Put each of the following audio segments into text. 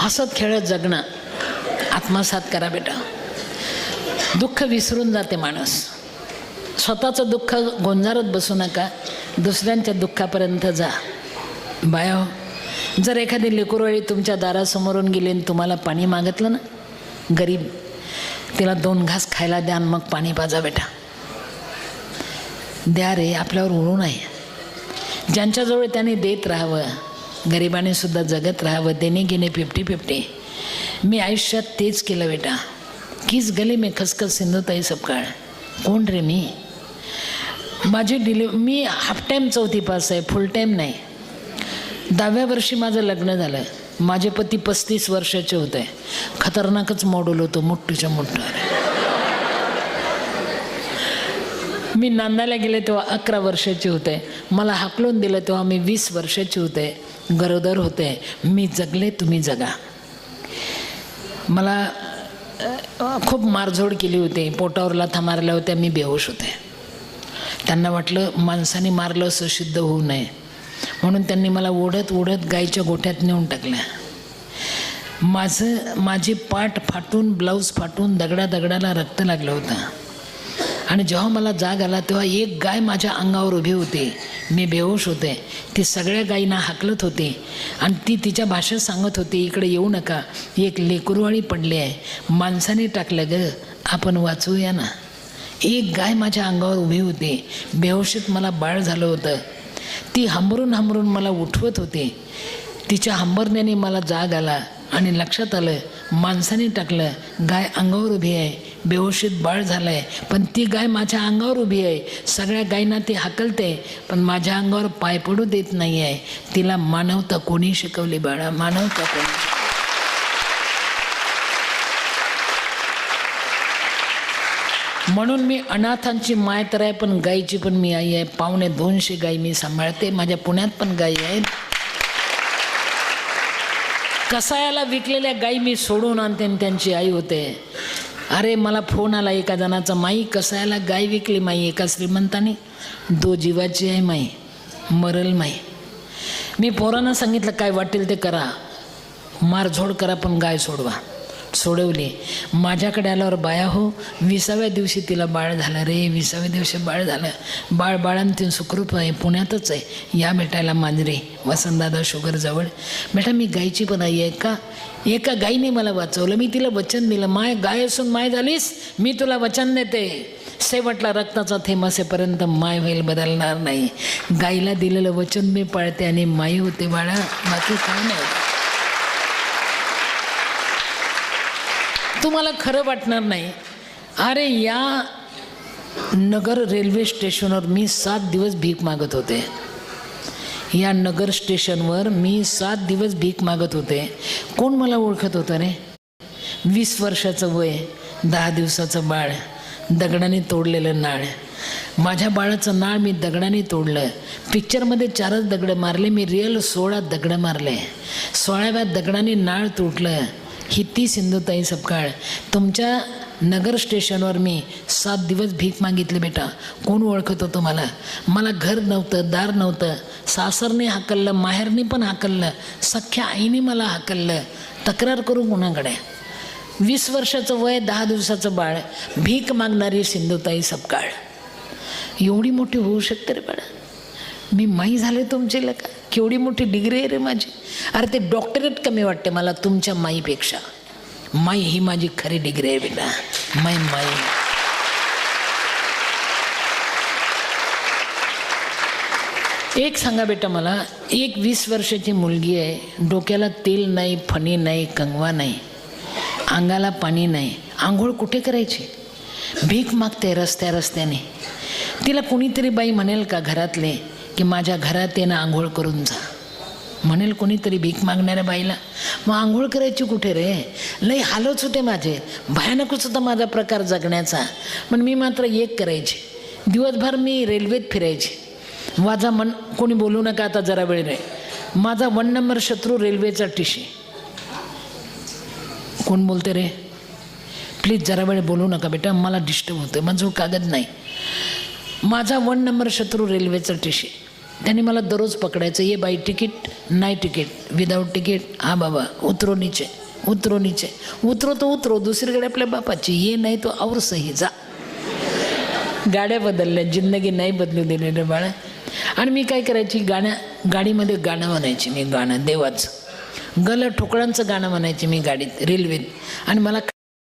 हसत खेळत जगणं आत्मसात करा बेटा. दुःख विसरून जाते माणूस. स्वतःचं दुःख गोंजारत बसू नका दुसऱ्यांच्या दुःखापर्यंत जा. बाया हो, जर एखादी लेकुरवाळी तुमच्या दारासमोरून गेली आणि तुम्हाला पाणी मागितलं ना गरीब तिला दोन घास खायला द्या आणि मग पाणी पाजा बेटा. द्या रे आपल्यावर उडू नये. ज्यांच्याजवळ त्यांनी देत राहावं गरिबाने सुद्धा जगत राहावं देणे घेणे फिफ्टी फिफ्टी. मी आयुष्यात तेच केलं बेटा. कीच गली में खसखस सिंधुताई सपकाळ. कोण रे मी? माझी डिलिव मी हाफ टाईम चौथी पास आहे फुल टाईम नाही. दहाव्या वर्षी माझं लग्न झालं. माझे पती पस्तीस वर्षाचे होते. खतरनाकच मॉडल होतं मोठ्ठीच्या मोठं मी नांदायला गेले तेव्हा अकरा वर्षाचे होते. मला हाकलून दिलं तेव्हा मी वीस वर्षाचे होते. गरोदर होते. मी जगले तुम्ही जगा. मला खूप मारझोड केली होती. पोटावर लाथा मारल्या होत्या मी बेहोश होते. त्यांना वाटलं माणसाने मारलं असं सिद्ध होऊ नये. म्हणून त्यांनी मला ओढत ओढत गाईच्या गोठ्यात नेऊन टाकलं माझं माझी पाठ फाटून ब्लाऊज फाटून दगडा दगडाला रक्त लागलं होतं. आणि जेव्हा मला जाग आला तेव्हा एक गाय माझ्या अंगावर उभी होती. मी बेहोश होते. ती सगळ्या गायींना हाकलत होती. आणि ती तिच्या भाषेत सांगत होती इकडे येऊ नका. एक लेकरवाळी पडली आहे. माणसाने टाकलं ग. आपण वाचूया ना. एक गाय माझ्या अंगावर उभी होती. बेहोशीत मला बाळ झालं होतं. ती हंबरून हंबरून मला उठवत होती. तिच्या हंबरण्याने मला जाग आला आणि लक्षात आलं माणसाने टाकलं. गाय अंगावर उभी आहे. बेहोशीत बाळ झालं आहे पण ती गाय माझ्या अंगावर उभी आहे. सगळ्या गायींना ती हाकलते पण माझ्या अंगावर पाय पडू देत नाही आहे तिला मानवता कोणी शिकवली बाळा? मानवता कोणी म्हणून मी अनाथांची माय तर आहे पण गायीची पण मी आई आहे. पावणे दोनशे गायी मी सांभाळते. माझ्या पुण्यात पण गायी आहेत. कसायाला विकलेल्या गायी मी सोडून आणते आणि त्यांची आई होते. अरे मला फोन आला एका जणाचा माई कसायला गाय विकली माई एका श्रीमंताने? दो जीवाची आहे माई मरल माई. मी पोरांना सांगितलं काय वाटेल ते करा. मारझोड करा पण गाय सोडवा. सोडवले. माझ्याकडे आल्यावर बाया हो विसाव्या दिवशी तिला बाळ झालं रे विसाव्या दिवशी बाळ झालं. बाळ बाळांत तीन सुखरूप आहे पुण्यातच आहे. या भेटायला मांजरे वसंतदादा शुगरजवळ बेटा मी गायची पण आई आहे का? एका गायीने मला वाचवलं. मी तिला वचन दिलं. माय गाय असून माय झालीस? मी तुला वचन देते. शेवटला रक्ताचा थेंब असेपर्यंत माय होईल बदलणार नाही. गाईला दिलेलं वचन मी पाळते आणि माई होते बाळा. बाकी काय नाही. तुम्हाला खरं वाटणार नाही. अरे या नगर रेल्वे स्टेशनवर मी सात दिवस भीक मागत होते. या नगर स्टेशनवर मी सात दिवस भीक मागत होते. कोण मला ओळखत होतं रे? वीस वर्षाचं वय दहा दिवसाचं बाळ दगडाने तोडलेलं नाळ. माझ्या बाळाचं नाळ मी दगडाने तोडलं. पिक्चरमध्ये चारच दगडं मारले मी रिअल सोळा दगडं मारले. सोळाव्या दगडाने नाळ तुटलं हिती सिंधुताई सपकाळ. तुमच्या नगर स्टेशनवर मी सात दिवस भीक मागितली बेटा. कोण ओळखत होतो मला मला घर नव्हतं दार नव्हतं. सासरने हाकललं माहेरने पण हाकललं सख्ख्या आईने मला हाकललं. तक्रार करू कोणाकडे? वीस वर्षाचं वय दहा दिवसाचं बाळ. भीक मागणारी सिंधुताई सपकाळ. एवढी मोठी होऊ शकते रे बाळा. मी माई झाले तुमचे का केवढी मोठी डिग्री आहे रे माझी. अरे ते डॉक्टरेट कमी वाटते मला तुमच्या माईपेक्षा. माई ही माझी खरी डिग्री आहे बेटा. माई माई. एक सांगा बेटा मला एक वीस वर्षाची मुलगी आहे. डोक्याला तेल नाही फणी नाही कंगवा नाही. अंगाला पाणी नाही. आंघोळ कुठे करायची? भीक मागते रस्त्या रस्त्याने. तिला कुणीतरी बाई म्हणेल का घरातले की माझ्या घरात येणं आंघोळ करून जा. म्हणेल कोणीतरी भीक मागणाऱ्या बाईला मग आंघोळ करायची कुठे रे? लई हालच होते माझे. भयानकच होता माझा प्रकार जगण्याचा. पण मी मात्र एक करायचे. दिवसभर मी रेल्वेत फिरायचे. माझा मन कोणी बोलू नका आता जरा वेळ रे. माझा वन नंबर शत्रू रेल्वेचा टिशी कोण बोलते रे? प्लीज जरा वेळ बोलू नका बेटा मला डिस्टर्ब होतं माझं कागद नाही. माझा वन नंबर शत्रू रेल्वेचा टिशी त्यांनी मला दररोज पकडायचं. ये बाय तिकीट नाही तिकीट. विदाऊट तिकीट हा बाबा उतरो नीचे उतरो नीचे. उतरो तो उतरो दुसरीकडे आपल्या बापाची. ये नाही तो और सही जा. गाड्या बदलल्या जिंदगी नाही बदलू दिली रे बाळा. आणि मी काय करायची? गाण्या गाडीमध्ये गाणं म्हणायची मी गाणं देवाचं. गल ठोकळांचं गाणं म्हणायची मी गाडीत रेल्वेत. आणि मला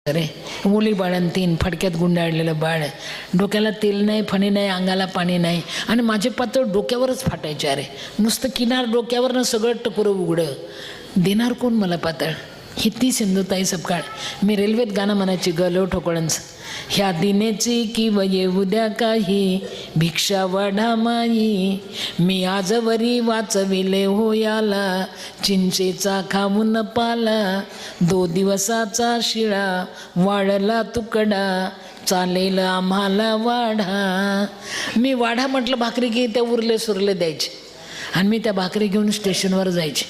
रे. मुली बाळण तीन फडक्यात गुंडाळलेलं बाळ. डोक्याला तेल नाही फणी नाही अंगाला पाणी नाही. आणि माझे पातळ डोक्यावरच फाटायचे अरे. नुसतं किनार डोक्यावरनं सगळं टकुरं उघडं. देणार कोण मला पातळ? ही ती सिंधुताई सपकाळ. मी रेल्वेत गाणं म्हणायची ग लव ठोकळांचं. ह्या दिनेची किंवा वये उद्या काही. भिक्षा वाढा माई. मी आजवरी वाचविले हो याला. चिंचेचा खाऊन पाला. दो दिवसाचा शिळा वाढला तुकडा. चालेल आम्हाला वाढा. मी वाढा म्हटलं भाकरी की त्या उरले सुरले द्यायचे. आणि मी त्या भाकरी घेऊन स्टेशनवर जायचे.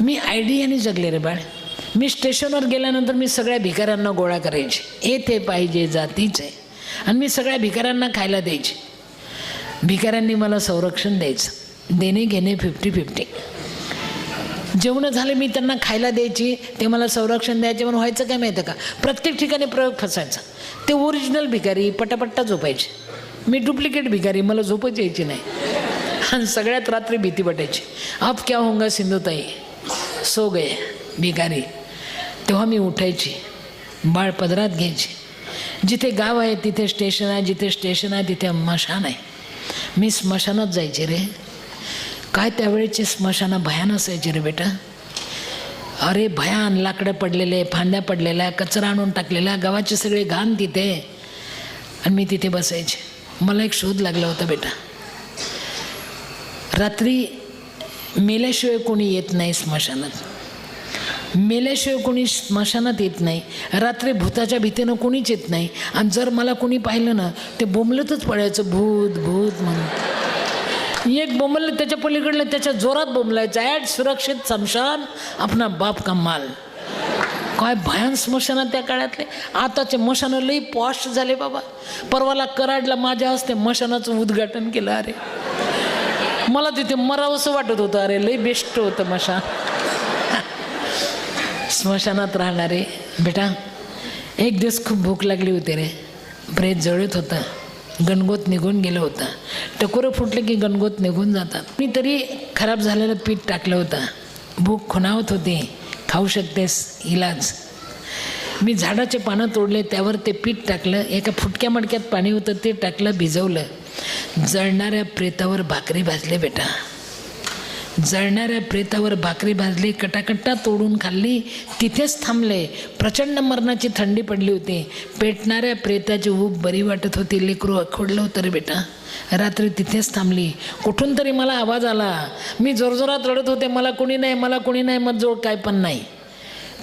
मी आयडियाने जगले रे बाळ. मी स्टेशनवर गेल्यानंतर मी सगळ्या भिकाऱ्यांना गोळा करायचे. येथे पाहिजे जातीचे आणि मी सगळ्या भिकाऱ्यांना खायला द्यायचे. भिकाऱ्यांनी मला संरक्षण द्यायचं. देणे घेणे फिफ्टी फिफ्टी जेवणं झाले मी त्यांना खायला द्यायची. ते मला संरक्षण द्यायचे म्हणून व्हायचं काय माहितं का? प्रत्येक ठिकाणी प्रयोग फसायचा. ते ओरिजिनल भिकारी पटापट्टा झोपायचे. मी डुप्लिकेट भिकारी मला झोपच यायची नाही. आणि सगळ्यात रात्री भीती वाटायची. अब क्या होंगा सिंधुताई? सो गए भिकारी. तेव्हा मी उठायची. बाळ पदरात घ्यायची. जिथे गाव आहे तिथे स्टेशन आहे जिथे स्टेशन आहे तिथे स्मशान आहे. मी स्मशानात जायचे रे. काय त्यावेळेची स्मशानं भयान असायचे रे बेटा. अरे भयान लाकडं पडलेले फांद्या पडलेल्या कचरा आणून टाकलेला गावाचे सगळे घाण तिथे. आणि मी तिथे बसायचे. मला एक शोध लागला होता बेटा. रात्री मेल्याशिवाय कोणी येत नाही स्मशानात. मेल्याशिवाय कोणी स्मशानात येत नाही. रात्री भूताच्या भीतीनं कोणीच येत नाही. आणि जर मला कोणी पाहिलं ना ते बोंबलतच पडायचं भूत भूत म्हणून. एक बोंबललं त्याच्या पलीकडलं त्याच्या जोरात बोंबलायचं. ॲट सुरक्षित समशान आपला बाप का माल काय भयान स्मशानं त्या काळातले? आताचे मशानं लई पॉश झाले बाबा. परवाला कराडला माझ्या हस्ते मशानाचं उद्घाटन केलं अरे. मला तिथे मरावंसं वाटत होतं अरे लई बेस्ट होतं मशान. स्मशानात राहणारे बेटा एक दिवस खूप भूक लागली होती रे. प्रेत जळत होता. गणगोत निघून गेलं होतं. टकोरं फुटलं की गणगोत निघून जातात. मी तरी खराब झालेलं पीठ टाकलं होतं. भूक खुणावत होती. खाऊ शकतेस इलाज. मी झाडाचे पानं तोडले त्यावर ते पीठ टाकलं. एका फुटक्या मडक्यात पाणी होतं ते टाकलं भिजवलं. जळणाऱ्या प्रेतावर भाकरी भाजले बेटा. जळणाऱ्या प्रेतावर भाकरी भाजली कटाकट्टा तोडून खाल्ली तिथेच थांबले. प्रचंड मरणाची थंडी पडली होती. पेटणाऱ्या प्रेताची ऊब बरी वाटत होती. लेकरू अखोडलं होतं रे बेटा. रात्री तिथेच थांबली. कुठून तरी मला आवाज आला. मी जोरजोरात रडत होते. मला कोणी नाही मला कोणी नाही मग जोड काय पण नाही.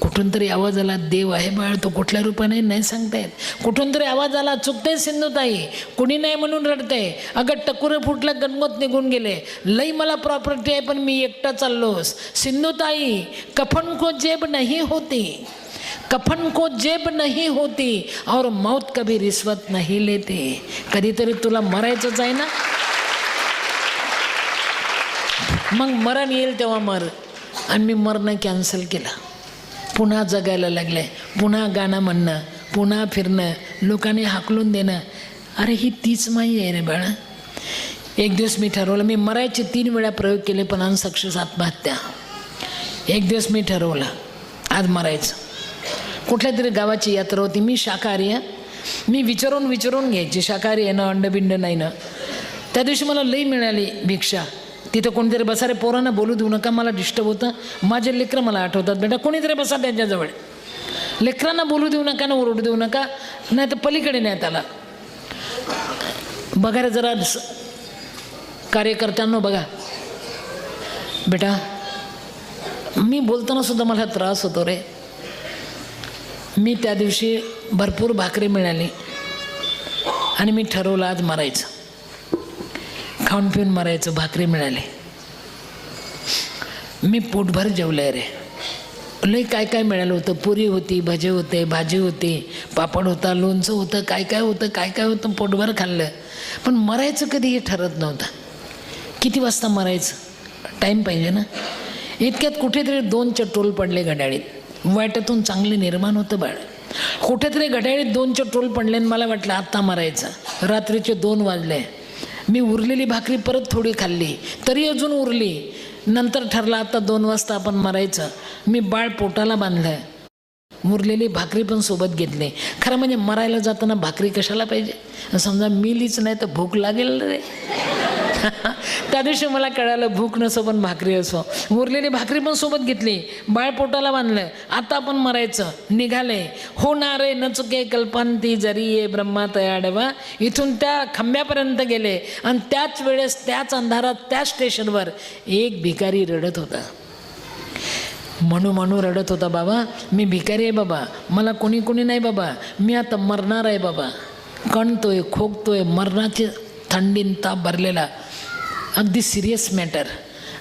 कुठून तरी आवाज आला देव आहे बाळ तो कुठल्या रूपाने नाही सांगता येत. कुठून तरी आवाज आला चुकते सिंधुताई कुणी नाही म्हणून रडते अगं टकुरं फुटलं गणमत निघून गेले. लई मला प्रॉपर्टी आहे पण मी एकटा चाललोस. सिंधुताई कफन को जेब नाही होती. कफन को जेब नहीं होती. और मौत कभी रिश्वत नहीं लेते. कधीतरी तुला मरायचंच आहे ना? मग मरण येईल तेव्हा मर. आणि मी मरणं कॅन्सल केलं. पुन्हा जगायला लागले पुन्हा गाणं म्हणणं पुन्हा फिरणं लोकांनी हाकलून देणं. अरे ही तीच माई आहे रे बाळा. एक दिवस मी ठरवलं मी मरायचे तीन वेळा प्रयोग केले पण अनसक्सेस आत्महत्या. एक दिवस मी ठरवलं आज मरायचं. कुठल्या तरी गावाची यात्रा होती मी शाकाहारी आहे. मी विचारून विचारून घ्यायची शाकाहारी आहे ना अंडबिंड नाही ना. त्या दिवशी मला लई मिळाली भिक्षा. तिथं कोणीतरी बसा रे पोरांना बोलू देऊ नका मला डिस्टर्ब होतं. माझे लेकरं मला आठवतात बेटा कोणीतरी बसा त्यांच्याजवळ. लेकरांना बोलू देऊ नका ना ओरडू देऊ नका नाही तर पलीकडे नाही त्याला बघा रे जरा स- कार्यकर्त्यांना बघा. बेटा मी बोलताना सुद्धा मला त्रास होतो रे. मी त्या दिवशी भरपूर भाकरी मिळाली. आणि मी ठरवलं आज मारायचं. खाऊन पिऊन मरायचं भाकरी मिळाली. मी पोटभर जेवलंय रे. लई काय काय मिळालं होतं? पुरी होती भजे होते भाजी होती पापड होता लोणचं होतं काय काय होतं काय काय होतं पोटभर खाल्लं. पण मरायचं कधी हे ठरत नव्हतं. किती वाजता मरायचं? टाईम पाहिजे ना. इतक्यात कुठेतरी दोन चट्रोल पडले घड्याळीत. वाईटातून चांगले निर्माण होतं बाळ. कुठेतरी घड्याळीत दोन चट्रोल पडले आणि मला वाटलं आत्ता मरायचं. रात्रीचे दोन वाजले. मी उरलेली भाकरी परत थोडी खाल्ली तरी अजून उरली. नंतर ठरलं आता दोन वाजता आपण मरायचं. मी बाळ पोटाला बांधलं मुरलेली भाकरी पण सोबत घेतली. खरं म्हणजे मरायला जाताना भाकरी कशाला पाहिजे? समजा मिलीच नाही तर भूक लागेल रे. त्या दिवशी मला कळालं भूक नसो पण भाकरी असो. उरलेली भाकरी पण सोबत घेतली. बाळ पोटाला बांधलं. आता आपण मरायचं. निघाले. होणारे न चुके कल्पांती जरी ये ब्रह्मा तयाडवा. इथून त्या खांब्यापर्यंत गेले. आणि त्याच वेळेस त्याच अंधारात त्या स्टेशनवर एक भिकारी रडत होता. म्हणू म्हणू रडत होता बाबा मी भिकारी आहे बाबा. मला कोणी कोणी नाही बाबा. मी आता मरणार आहे बाबा. कणतोय खोकतोय मरणाची थंडीन ताप भरलेला. अगदी सिरियस मॅटर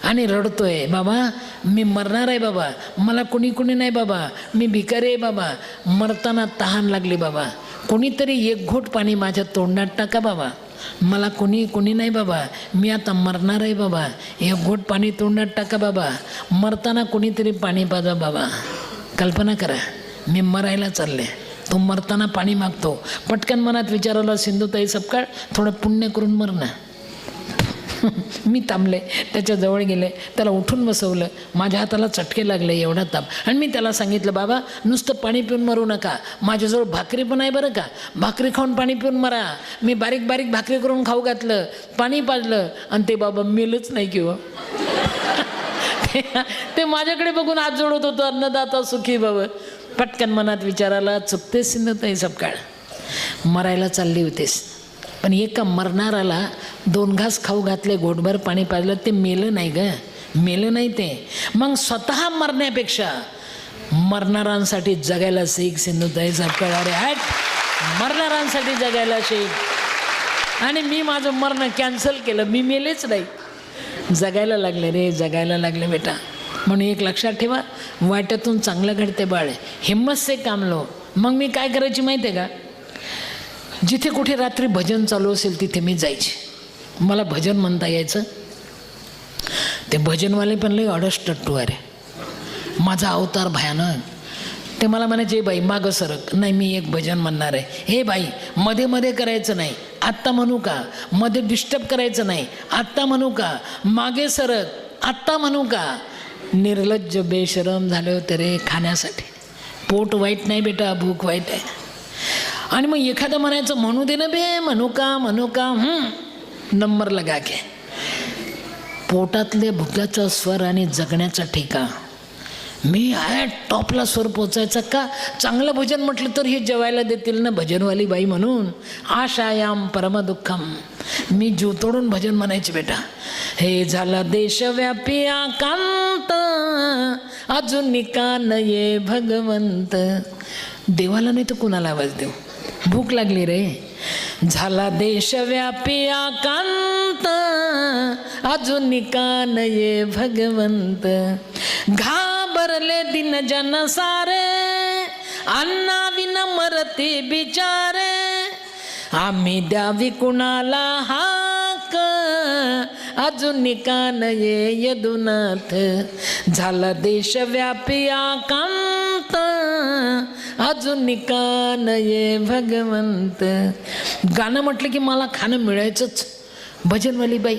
आणि रडतोय बाबा मी मरणार आहे बाबा. मला कोणी कोणी नाही बाबा. मी भिकारी आहे बाबा. मरताना तहान लागली बाबा. कोणीतरी एक घोट पाणी माझ्या तोंडात टाका बाबा. मला कोणी कोणी नाही बाबा. मी आता मरणार आहे बाबा. एक घोट पाणी तोंडात टाका बाबा. मरताना कोणीतरी पाणी पाजा बाबा. कल्पना करा मी मरायला चालले. तो मरताना पाणी मागतो. पटकन मनात विचारवलं सिंधुताई सपकाळ थोडं पुण्य करून मरणं मी थांबले त्याच्याजवळ गेले त्याला उठून बसवलं माझ्या हाताला चटके लागले एवढा ताप. आणि मी त्याला सांगितलं बाबा नुसतं पाणी पिऊन मरू नका. माझ्याजवळ भाकरी पण आहे बरं का. भाकरी खाऊन पाणी पिऊन मरा. मी बारीक बारीक भाकरी करून खाऊ घातलं पाणी पाजलं आणि ते बाबा मेलच नाही किंवा हो. ते माझ्याकडे बघून आज जोडत होतो अन्नदाता सुखी बाबा पटकन मनात विचाराला चुकतेस सिंधताई सपकाळ मरायला चालली होतेस. पण एका मरणाराला दोन घास खाऊ घातले घोटभर पाणी पाजलं ते मेलं नाही ग. मेलं नाही ते. मग स्वतः मरण्यापेक्षा मरणाऱ्यांसाठी जगायला शिक सिंधुताई सपकाळ अरे हॅट मरणाऱ्यांसाठी जगायला शिक आणि मी माझं मरणं कॅन्सल केलं. मी मेलेच नाही. जगायला लागले रे जगायला लागले बेटा. म्हणून एक लक्षात ठेवा वाट्यातून चांगलं घडते बाळ. हिंमत से काम लो. मग मी काय करायची माहिती आहे का? जिथे कुठे रात्री भजन चालू असेल तिथे मी जायचे. मला भजन म्हणता यायचं. ते भजनवाले पण लई अडष्टट्टू अरे. माझा अवतार भयानक. ते मला म्हणायचे बाई मागं सरक. नाही मी एक भजन म्हणणार आहे. हे बाई मध्ये मध्ये करायचं नाही. आत्ता म्हणू का? मध्ये डिस्टर्ब करायचं नाही. आत्ता म्हणू का? मागे सरक. आत्ता म्हणू का? निर्लज्ज बेशरम झाले होते रे खाण्यासाठी. पोट वाईट नाही बेटा भूक वाईट आहे. आणि मग एखादं म्हणायचं म्हणू दे ना बे म्हणू का म्हणू का? नंबर लगा के पोटातले भुक्याचा स्वर आणि जगण्याचा ठेका. मी आहे टॉपला स्वर पोचायचा का? चांगलं भजन म्हटलं तर हे जेवायला देतील ना भजनवाली बाई म्हणून? आशायाम परमदुःखम. मी जीव तोडून भजन म्हणायचे बेटा. हे झालं देशव्यापी आकांत. अजून निका ये भगवंत? देवाला नाही तर कुणाला आवाज देऊ? भूक लागली रे. झाला देशव्यापी आकांत अजून कान ये भगवंत. घाबरले दिन जन सारे अन्ना विन मरती बिचारे. आम्ही द्यावी कुणाला हाक अजून कान ये यदुनाथ. झाला देशव्यापी आकांत अजून निकान ये भगवंत. गाणं म्हटलं की मला खाणं मिळायचंच. भजनवाली बाई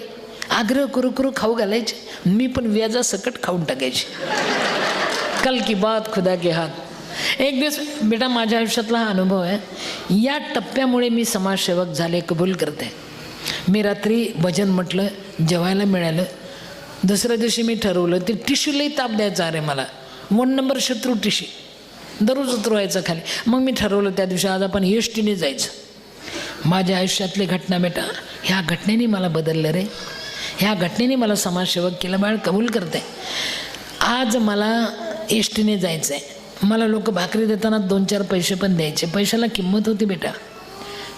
आग्रह करू करू खाऊ घालायचे. मी पण व्याजा सकट खाऊन टाकायचे. कल की बात खुदा के हात एक दिवस बेटा माझ्या आयुष्यातला हा अनुभव आहे. या टप्प्यामुळे मी समाजसेवक झाले कबूल करते. मी रात्री भजन म्हटलं जेवायला मिळालं. दुसऱ्या दिवशी मी ठरवलं ते टिश्यूलाही ताप द्यायचा अरे मला. वन नंबर शत्रू टिशी दररोज उतरवायचं खाली. मग मी ठरवलं त्या दिवशी आज आपण एस टीने जायचं. माझ्या आयुष्यातली घटना बेटा ह्या घटनेने मला बदललं रे. ह्या घटनेने मला समाजसेवक केलं बाळ कबूल करते आज मला एस टीने जायचं आहे मला लोक भाकरी देताना दोन चार पैसे पण द्यायचे. पैशाला किंमत होती बेटा.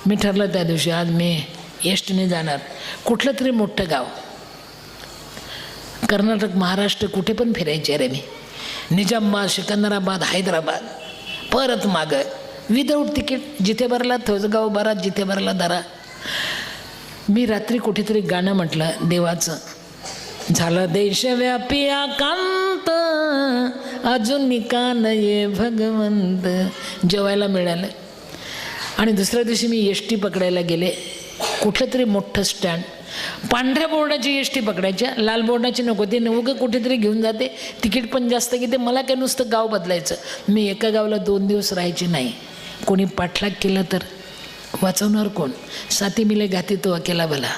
मी ठरलं त्या दिवशी आज मी एस टीने जाणार. कुठलं तरी मोठं गाव. कर्नाटक महाराष्ट्र कुठे पण फिरायचे रे मी. निजामाबाद सिकंदराबाद हैदराबाद. परत मागं विदाऊट तिकीट जिथे भरला थोजगाव भरा जिथे भरला दरा. मी रात्री कुठेतरी गाणं म्हटलं देवाचं. झालं देशव्यापी आकांत अजून निकाल ये भगवंत? जेवायला मिळालं. आणि दुसऱ्या दिवशी मी एस टी पकडायला गेले. कुठलं तरी मोठं स्टँड पांढऱ्या बोर्डाची एस टी पकडायच्या लाल बोर्डाची नको ते नवकं कुठेतरी घेऊन जाते. तिकीट पण जास्त घेते मला काय नुसतं गाव बदलायचं. मी एका गावाला दोन दिवस राहायची नाही. कोणी पाठलाग केला तर? वाचवणार कोण? साथी मिले गाती तो अकेला भला.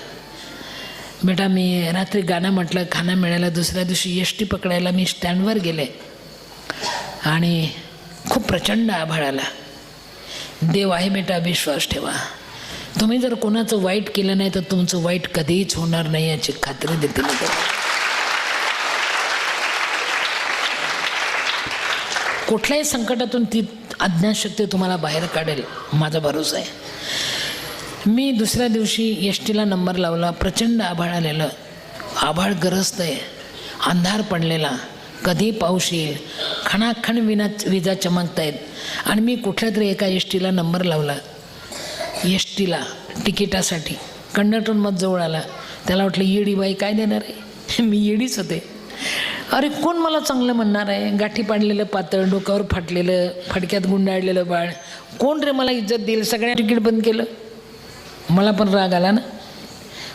बेटा मी रात्री गाणं म्हटलं खाना मिळायला दुसऱ्या दिवशी एस टी पकडायला मी स्टँडवर गेले. आणि खूप प्रचंड आभाळ आला. देव आहे बेटा विश्वास ठेवा. तुम्ही जर कोणाचं वाईट केलं नाही तर तुमचं वाईट कधीच होणार नाही याची खात्री देते कुठल्याही संकटातून ती अज्ञानशक्ती तुम्हाला बाहेर काढेल माझा भरोसा आहे. मी दुसऱ्या दिवशी एस टीला नंबर लावला प्रचंड आभाळ आलेलं. आभाळ गरजतं आहे. अंधार पडलेला. कधी पाऊस येईल? खणाखण विना विजा चमकतायत. आणि मी कुठल्या तरी एका एस टीला नंबर लावला. एस टीला तिकिटासाठी. कंडक्टर मत जवळ आला. त्याला वाटलं येडी बाई काय देणार आहे? मी येडीच होते. अरे कोण मला चांगलं म्हणणार आहे? गाठी पाडलेलं पातळ डोक्यावर फाटलेलं फडक्यात गुंडाळलेलं बाळ. कोण रे मला इज्जत देईल? सगळ्या तिकीट बंद केलं. मला पण राग आला ना.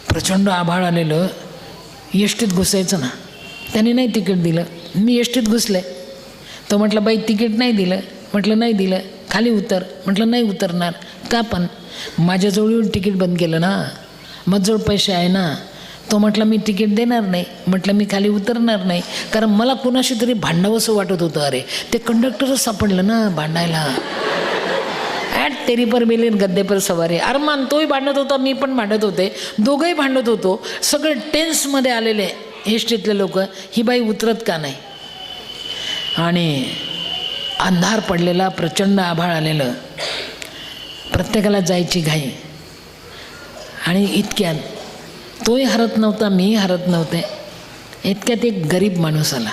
प्रचंड आभाळ आलेलं. एसटीत घुसायचं ना. त्याने नाही तिकीट दिलं. मी एसटीत घुसले. तो म्हटलं बाई तिकीट नाही दिलं. म्हटलं नाही दिलं. खाली उतर. म्हटलं नाही उतरणार. का पण? माझ्याजवळ येऊन तिकीट बंद केलं ना? माझजवळ पैसे आहे ना? तो म्हटला मी तिकीट देणार नाही. म्हटलं मी खाली उतरणार नाही. कारण मला कुणाशी तरी भांडावंसं वाटत होतं अरे ते कंडक्टरच सापडलं ना भांडायला. ॲट तेरी पर गद्देपर गद्दे पर सवारी. अरमान तोही भांडत होता मी पण भांडत होते. दोघंही भांडत होतो. सगळे टेन्समध्ये आलेले एस टीतले लोक. ही बाई उतरत का नाही? आणि अंधार पडलेला प्रचंड आभाळ आलेलं. प्रत्येकाला जायची घाई. आणि इतक्यात तोही हरत नव्हता मीही हरत नव्हते. इतक्यात एक गरीब माणूस आला.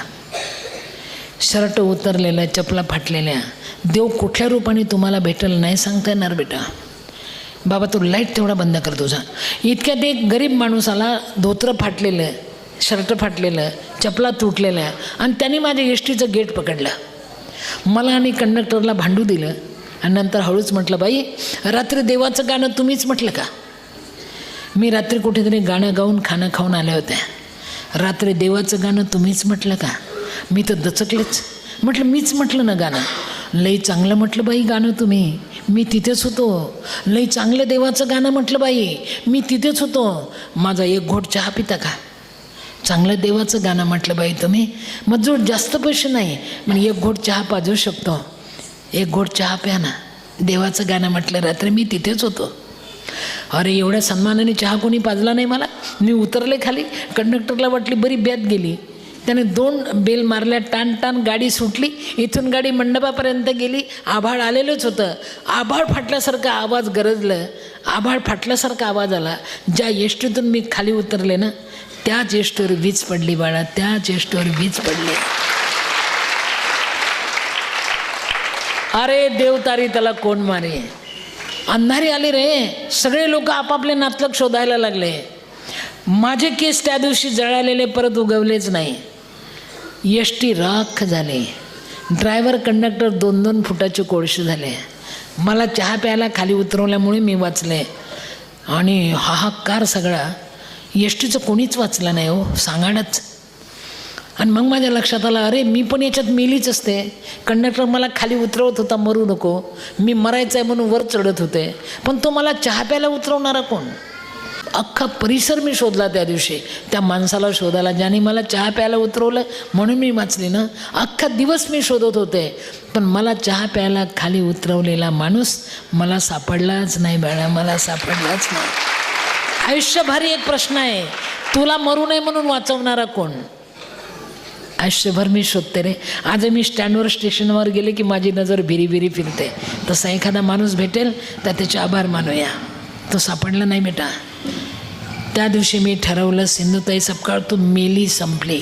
शर्ट उतरलेलं चपला फाटलेल्या. देव कुठल्या रूपाने तुम्हाला भेटेल नाही सांगता येणार बेटा. बाबा तू लाइट तेवढा बंद कर तुझा. इतक्यात एक गरीब माणूस आला धोत्र फाटलेलं शर्ट फाटलेलं चपला तुटलेल्या. आणि त्यांनी माझ्या एस टीचं गेट पकडलं. मला आणि कंडक्टरला भांडू दिलं आणि नंतर हळूच म्हटलं बाई रात्री देवाचं गाणं तुम्हीच म्हटलं का? मी रात्री कुठेतरी गाणं गाऊन खाणं खाऊन आल्या होत्या. रात्री देवाचं गाणं तुम्हीच म्हटलं का? मी तर दचकलेच. म्हटलं मीच म्हटलं ना गाणं. लई चांगलं म्हटलं बाई गाणं तुम्ही. मी तिथेच होतो. लई चांगलं देवाचं गाणं म्हटलं बाई. मी तिथेच होतो. माझा एक घोट चहा पिता का? चांगलं देवाचं गाणं म्हटलं बाई तुम्ही. मग जो जास्त पैसे नाही पण एक घोट चहा पाजू शकतो. एक घोट चहा प्या ना. देवाचं गाणं म्हटलं रात्री मी तिथेच होतो. अरे एवढ्या सन्मानाने चहा कोणी पाजला नाही मला? मी उतरले खाली कंडक्टरला वाटली बरी ब्यात गेली. त्याने दोन बेल मारल्या टान टान गाडी सुटली इथून गाडी मंडपापर्यंत गेली आभाळ आलेलंच होतं. आभाळ फाटल्यासारखा आवाज गरजलं. आभाळ फाटल्यासारखा आवाज आला. ज्या येष्टीतून मी खाली उतरले ना त्या एष्टीवर वीज पडली बाळा त्या एष्टीवर वीज पडली. अरे देवतारी त्याला कोण मारे अंधारी आली रे. सगळे लोक आपापले नातलग शोधायला लागले. माझे केस त्या दिवशी जळालेले परत उगवलेच नाही. एस टी राख झाले. ड्रायव्हर कंडक्टर दोन दोन फुटाचे कोळशी झाले. मला चहा प्यायला खाली उतरवल्यामुळे मी वाचले. आणि हाहाकार सगळा एस टीचं कोणीच वाचलं नाही हो सांगाडच आणि मग माझ्या लक्षात आलं अरे मी पण याच्यात मेलीच असते. कंडक्टर मला खाली उतरवत होता मरू नको. मी मरायचं आहे म्हणून वर चढत होते. पण तो मला चहा प्यायला उतरवणारा कोण? अख्खा परिसर मी शोधला त्या दिवशी. त्या माणसाला शोधायला ज्याने मला चहा प्यायला उतरवलं म्हणून मी वाचली ना. अख्खा दिवस मी शोधत होते. पण मला चहा प्यायला खाली उतरवलेला माणूस मला सापडलाच नाही बाळा मला सापडलाच नाही. आयुष्यभर एक प्रश्न आहे. तुला मरू नये म्हणून वाचवणारा कोण? आयुष्यभर मी शोधते रे. आज मी स्टँडवर स्टेशनवर गेले की माझी नजर भिरी भिरी फिरते. तसा एखादा माणूस भेटेल तर त्याचे आभार मानूया. तो सापडला नाही बेटा. त्या दिवशी मी ठरवलं सिंधुताई सपकाळ तू मेली संपली.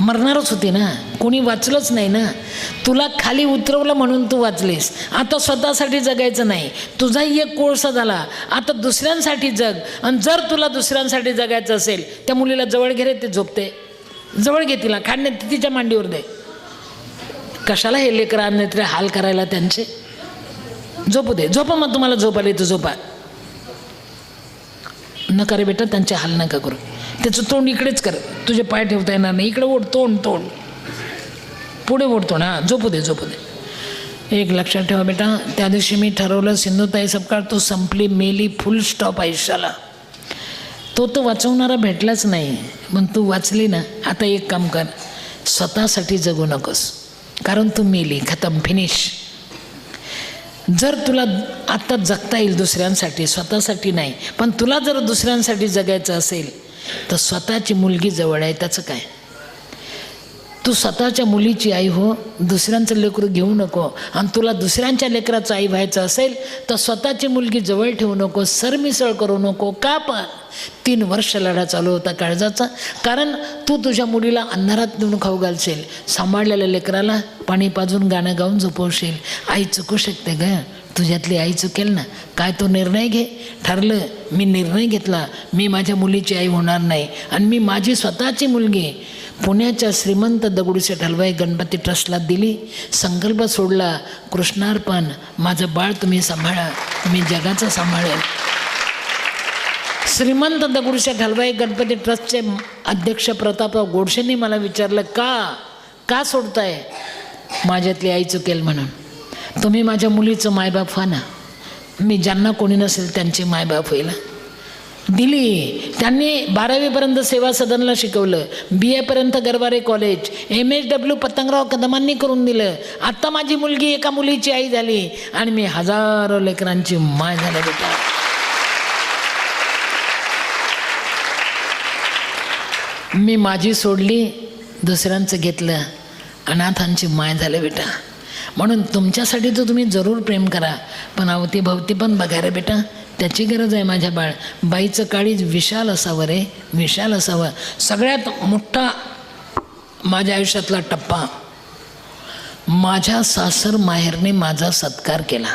मरणारच होती ना? कोणी वाचलंच नाही ना? तुला खाली उतरवलं म्हणून तू वाचलीस. आता स्वतःसाठी जगायचं नाही. तुझाही एक कोळसा झाला. आता दुसऱ्यांसाठी जग. आणि जर तुला दुसऱ्यांसाठी जगायचं असेल त्या मुलीला जवळ घे रे ते झोपते. जवळ घे तिला. खाण्यात तिच्या मांडीवर दे. कशाला हे लेकर आणले हाल करायला त्यांचे? झोपू दे. झोपा मग तुम्हाला झोप आली तर झोपा. नका रे बेटा त्यांचे हाल नका करू. त्याचं तोंड इकडेच कर. तुझे पाय ठेवता येणार नाही. इकडे ओढ तोंड तोंड. पुढे ओढ तोंड. हां झोपू दे झोपू दे. एक लक्षात ठेवा बेटा त्या दिवशी मी ठरवलं सिंधुताई सपकाळ तू संपली मेली फुल स्टॉप आयुष्याला. तो तर वाचवणारा भेटलाच नाही. मग तू वाचली ना आता एक काम कर. स्वतःसाठी जगू नकोस. कारण तू मेली खतम फिनिश जर तुला आत्ता जगता येईल दुसऱ्यांसाठी स्वतःसाठी नाही पण तुला जर दुसऱ्यांसाठी जगायचं असेल तर स्वतःची मुलगी जवळ आहे त्याचं काय? तू स्वतःच्या मुलीची आई हो दुसऱ्यांचं लेकरू घेऊ नको आणि तुला दुसऱ्यांच्या लेकराचं आई व्हायचं असेल तर स्वतःची मुलगी जवळ ठेवू नको सरमिसळ करू नको. का पण? तीन वर्ष लढा चालू होता काळजाचा. कारण तू तुझ्या मुलीला अंधारात नेऊन खाऊ घालशील सांभाळलेल्या लेकराला पाणी पाजून गाणं गाऊन झोपवशील. आई चुकू शकते ग. तुझ्यातली आई चुकेल ना काय तो निर्णय घे. ठरलं मी निर्णय घेतला मी माझ्या मुलीची आई होणार नाही आणि मी माझी स्वतःची मुलगी पुण्याच्या श्रीमंत दगडूशेठ हलवाई गणपती ट्रस्टला दिली संकल्प सोडला कृष्णार्पण माझं बाळ तुम्ही सांभाळा मी जगाचं सांभाळेल. श्रीमंत दगडूशेठ हलवाई गणपती ट्रस्टचे अध्यक्ष प्रतापराव गोडसेंनी मला विचारलं का का सोडताय? माझ्यातली आई चुकेल म्हणून. तुम्ही माझ्या मुलीचं मायबाप व्हा ना मी ज्यांना कोणी नसेल त्यांची मायबाप होईल दिली. त्यांनी बारावीपर्यंत सेवा सदनला शिकवलं. बी एपर्यंत Garware college M H W Patangrao कदमांनी करून दिलं. आत्ता माझी मुलगी एका मुलीची आई झाली. आणि मी हजारो लेकरांची माय झाल्या बेटा. मी माझी सोडली दुसऱ्यांचं घेतलं अनाथांची माय झाले बेटा. म्हणून तुमच्यासाठी तर तुम्ही जरूर प्रेम करा. पण अवती भवती पण बघा रे बेटा. त्याची गरज आहे माझ्या बाळ. बाईचं काळीज विशाल असावं रे. विशाल असावं. सगळ्यात मोठा माझ्या आयुष्यातला टप्पा. माझ्या सासर माहेरने माझा सत्कार केला.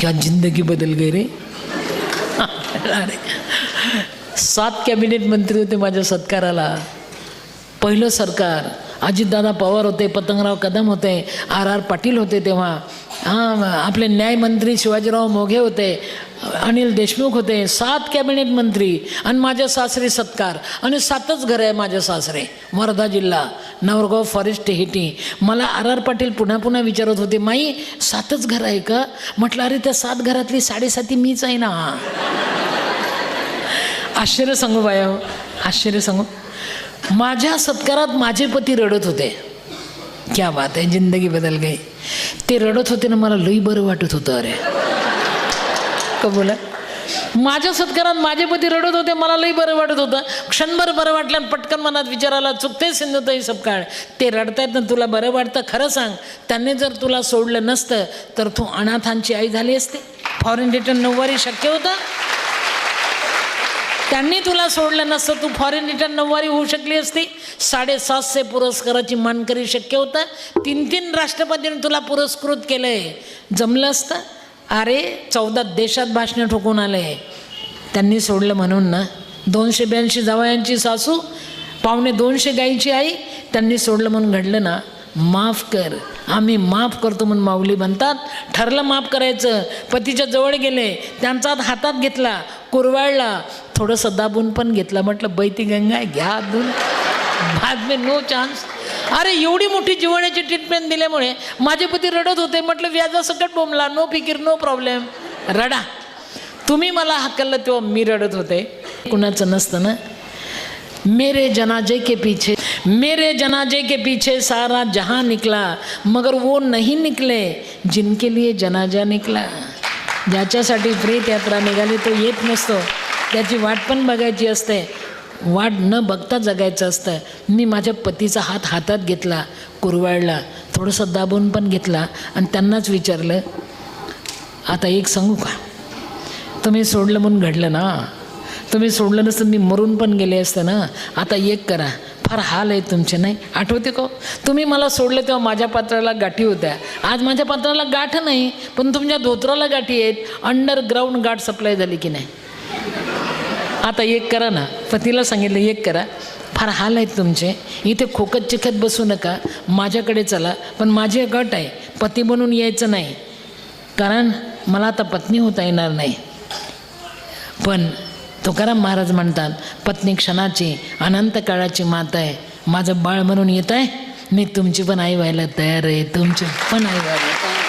किंवा जिंदगी बदल गई रे. अरे सात कॅबिनेट मंत्री होते माझ्या सत्काराला. पहिलं सरकार. अजितदादा पवार होते पतंगराव कदम होते आर आर पाटील होते तेव्हा. हां आपले न्यायमंत्री शिवाजीराव मोघे होते अनिल देशमुख होते सात कॅबिनेट मंत्री आणि माझ्या सासरे सत्कार. आणि सातच घर आहे माझ्या सासरे वर्धा जिल्हा नवरगाव फॉरेस्ट हिटी. मला आर आर पाटील पुन्हा पुन्हा विचारत होते माई सातच घर आहे का? म्हटलं अरे त्या सात घरातली साडेसाती मीच आहे ना. आश्चर्य सांगू बाया हो आश्चर्य सांगू. माझ्या सत्कारात माझे पती रडत होते. क्या बात आहे जिंदगी बदल गई. ते रडत होते ना मला लई बरं वाटत होतं अरे. का बोला? माझ्या सत्कारात माझे पती रडत होते मला लई बरं वाटत होतं. क्षणभर बरं वाटलं पटकन मनात विचारायला चुकते सिंधुताई सपकाळ ते रडतायत ना तुला बरं वाटतं खरं सांग. त्यांनी जर तुला सोडलं नसतं तर तू अनाथांची आई झाली असते. फॉरेन रिटर्न नऊवारी शक्य होतं. त्यांनी तुला सोडलं नसतं तू फॉरेन रिटर्न नऊवारी होऊ शकली असती. साडेसातशे पुरस्काराची मानकरी शक्य होतं. तीन तीन राष्ट्रपतींनी तुला पुरस्कृत केलं आहे जमलं असतं? अरे चौदा देशात भाषणं ठोकून आलं. आहे त्यांनी सोडलं म्हणून ना. दोनशे ब्याऐंशी जवळांची सासू पावणे दोनशे गाईची आई त्यांनी सोडलं म्हणून घडलं ना. माफ कर. आम्ही माफ करतो म्हणून माऊली म्हणतात. ठरलं माफ करायचं. पतीच्या जवळ गेले. त्यांचा हातात घेतला. कुरवाळला. थोडंसं दाबून पण घेतला. म्हटलं बैती गंगा घ्या दून बाद मे नो चान्स अरे एवढी मोठी जिवण्याची ट्रीटमेंट दिल्यामुळे माझे पती रडत होते. म्हटलं व्याजासकट बोंबला. नो फिकीर नो प्रॉब्लेम रडा. तुम्ही मला हकललं तेव्हा मी रडत होते. कुणाचं नसतं ना. मेरे जनाजे के पीछे मेरे जनाजे के पीछे सारा जहां निकला. मगर वो नहीं निकले जिनके लिए जनाजा निकला. ज्याच्यासाठी प्रेत यात्रा निघाली तो येत नसतो. त्याची वाट पण बघायची असते. वाट न बघता जगायचं असतं. मी माझ्या पतीचा हात हातात घेतला कुरवाळला थोडंसं दाबून पण घेतला आणि त्यांनाच विचारलं आता एक सांगू का? तुम्ही सोडलं म्हणून घडलं ना? तुम्ही सोडलं नसतं मी मरून पण गेले असतं ना? आता एक करा. फार हाल आहे तुमचे नाही? आठवते का हो? तुम्ही मला सोडलं तेव्हा माझ्या पात्राला गाठी होत्या. आज माझ्या पात्राला गाठ नाही पण तुमच्या धोत्राला गाठी आहेत. अंडरग्राऊंड गाठ सप्लाय झाली की नाही? आता एक करा ना. पतीला सांगितलं एक करा. फार हाल आहेत तुमचे. इथे खोकत चिखत बसू नका. माझ्याकडे चला. पण माझी गट आहे. पती बनून यायचं नाही. कारण मला आता पत्नी होता येणार नाही. पण तुकाराम महाराज म्हणतात पत्नी क्षणाची अनंत काळाची माता आहे. माझं बाळ म्हणून येत आहे. मी तुमची पण आई व्हायला तयार आहे. तुमची पण आई व्हायला तयार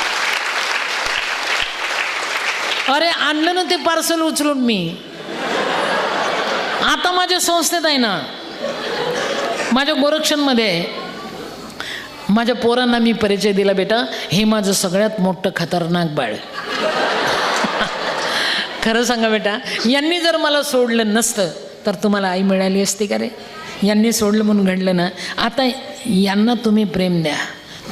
अरे आणलं ना ते पार्सल उचलून मी. आता माझ्या संस्थेत आहे ना माझ्या गोरक्षणमध्ये माझ्या पोरांना मी परिचय दिला बेटा. हे माझं सगळ्यात मोठं खतरनाक बाळ. खरं सांगा बेटा. यांनी जर मला सोडलं नसतं तर तुम्हाला आई मिळाली असती का रे? यांनी सोडलं म्हणून घडलं ना. आता यांना तुम्ही प्रेम द्या.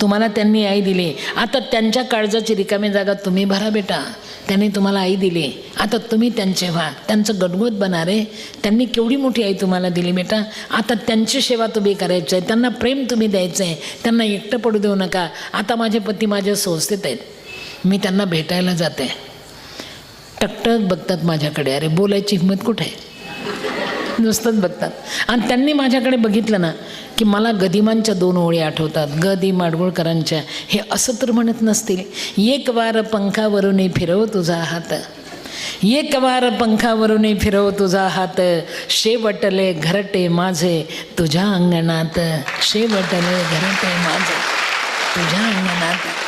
तुम्हाला त्यांनी आई दिली. आता त्यांच्या काळजाची रिकामी जागा तुम्ही भरा बेटा. त्यांनी तुम्हाला आई दिली. आता तुम्ही त्यांचे व्हा. त्यांचं गडगोत बना रे त्यांनी केवढी मोठी आई तुम्हाला दिली बेटा. आता त्यांची सेवा तुम्ही करायची आहे. त्यांना प्रेम तुम्ही द्यायचं आहे. त्यांना एकटं पडू देऊ नका. आता माझे पती माझ्या संस्थेत आहेत. मी त्यांना भेटायला जाते. टकटक बघतात माझ्याकडे. अरे बोलायची हिंमत कुठे? आहे नुसतंच बघतात. आणि त्यांनी माझ्याकडे बघितलं ना की मला गदिमांच्या दोन ओळी आठवतात. ग दी माडगुळकरांच्या हे असं तर म्हणत नसतील. एक वार पंखावरून फिरव तुझा हात. एक वार पंखावरून फिरव तुझा हात. शेवटले घरटे माझे तुझ्या अंगणात. शेवटले घरटे माझे तुझ्या अंगणात.